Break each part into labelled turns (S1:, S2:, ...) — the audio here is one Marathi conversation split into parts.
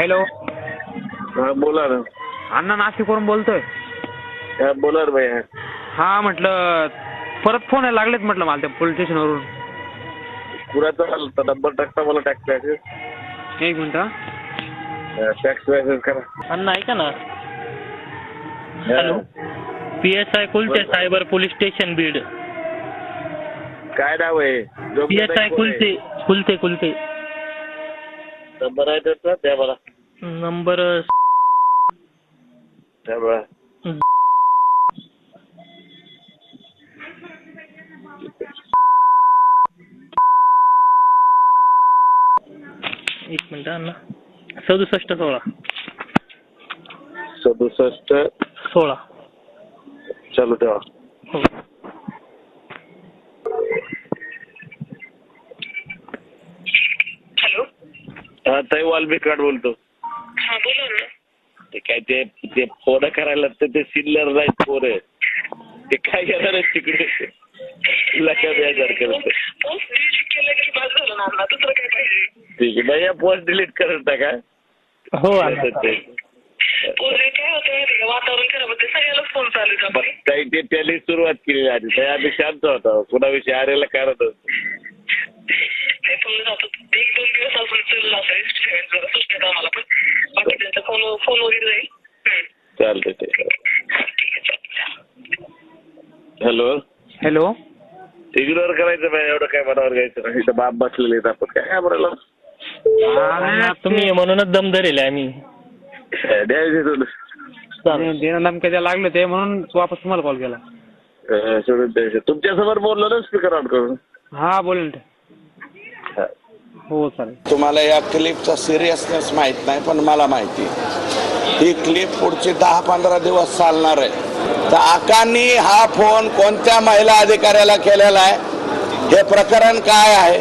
S1: हॅलो.
S2: हा बोला ना.
S1: अण्णा नाशिकवरून बोलतोय.
S2: हा बोला ना भैया.
S1: हा म्हटलं परत फोन यायला लागलेत म्हटलं मला त्या पोलीस स्टेशनवरून
S2: कुणाचा आला होता नंबर टाकता मला टॅक्स मॅसेज
S1: एक मिनिट
S2: टॅक्स मॅसेज करा.
S3: अण्णा ऐका ना. Hello. P S I Kulte cyber police station Beed.
S2: काय नाव आहे?
S3: P S I Kulte Kulte Kulte
S2: number आहे त्याचा द्या मला
S3: नंबर एक मिनिट अण्णा. सदुसष्ट सोळा.
S2: सदुसष्ट.
S3: सोळा.
S2: चालू ठेवा.
S3: हो.
S4: हॅलो.
S2: हा ताई वाल्मिकाड बोलतो. ते काय ते ते फोन करायला तर ते सिनियर नाहीत पोरं. ते काय करणार आहेत तिकडे? लक्षात यासारखं होतं.
S4: पोस्ट डिलीट की
S2: आहे करत
S3: हो
S2: ते
S4: पोरे होतं का होते
S2: ताई ते त्याने सुरुवात केली आधी. ताई आम्ही शांत होता. कुणाविषयी आरेला कारण
S4: ते फोन जातो. एक दोन दिवस अजून फोन फोन वगैरे जाईल हम्म.
S2: चालतं ते हॅलो?
S1: हॅलो?
S2: इग्नोर करायचं नाही एवढं काय मनावर घ्यायचं नाही. इथं बाप बसलेले आहेत आपण. काय
S3: अण्णा, तुम्ही म्हणूनच दम धरेल आम्ही
S2: द्यायचे तुला?
S3: चालेल.
S1: देणं धमक्या द्यायला लागले ते म्हणून वापस तुम्हाला कॉल केला.
S2: अं, सोडून द्यायचे तुमच्यासमोर बोललो ना स्पीकर ऑन करून.
S1: हा बोलेल ते.
S2: हो
S1: चालेल
S5: तुम्हाला या क्लिपचा सिरियसनेस माहीत नाही पण मला माहिती ही क्लिप पुढची दहा पंधरा दिवस चालणार आहे. तर आकांनी हा फोन कोणत्या महिला अधिकाऱ्याला केलेला आहे? हे प्रकरण काय आहे?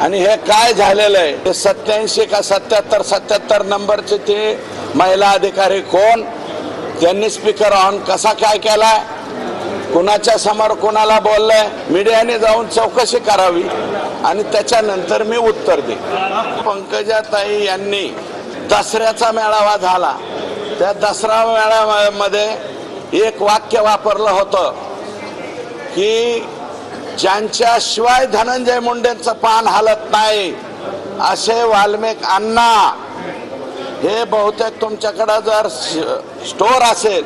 S5: आणि हे काय झालेलं आहे? ते सत्याऐंशी का सत्याहत्तर सत्याहत्तर नंबरचे ते महिला अधिकारी कोण? त्यांनी स्पीकर ऑन कसा काय केला कुणाच्या समोर कुणाला बोललंय मीडियाने जाऊन चौकशी करावी आणि त्याच्यानंतर मी उत्तर दे पंकजाताई यांनी दसऱ्याचा मेळावा झाला. त्या दसरा मेळाव्यामध्ये एक वाक्य वापरलं होतं की ज्यांच्याशिवाय धनंजय मुंडेंचं पान हलत नाही असे वाल्मिक अण्णा. हे बहुतेक तुमच्याकडं जर स्टोअर असेल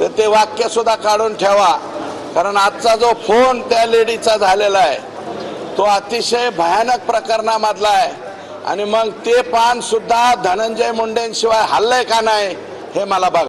S5: तर ते वाक्य सुद्धा काढून ठेवा. कारण आजचा जो फोन त्या लेडीचा झालेला आहे तो अतिशय भयानक प्रकरणामधला आहे. आणि मग ते पान सुद्धा धनंजय मुंडेंशिवाय हल्लंय का नाही हे मला बघा.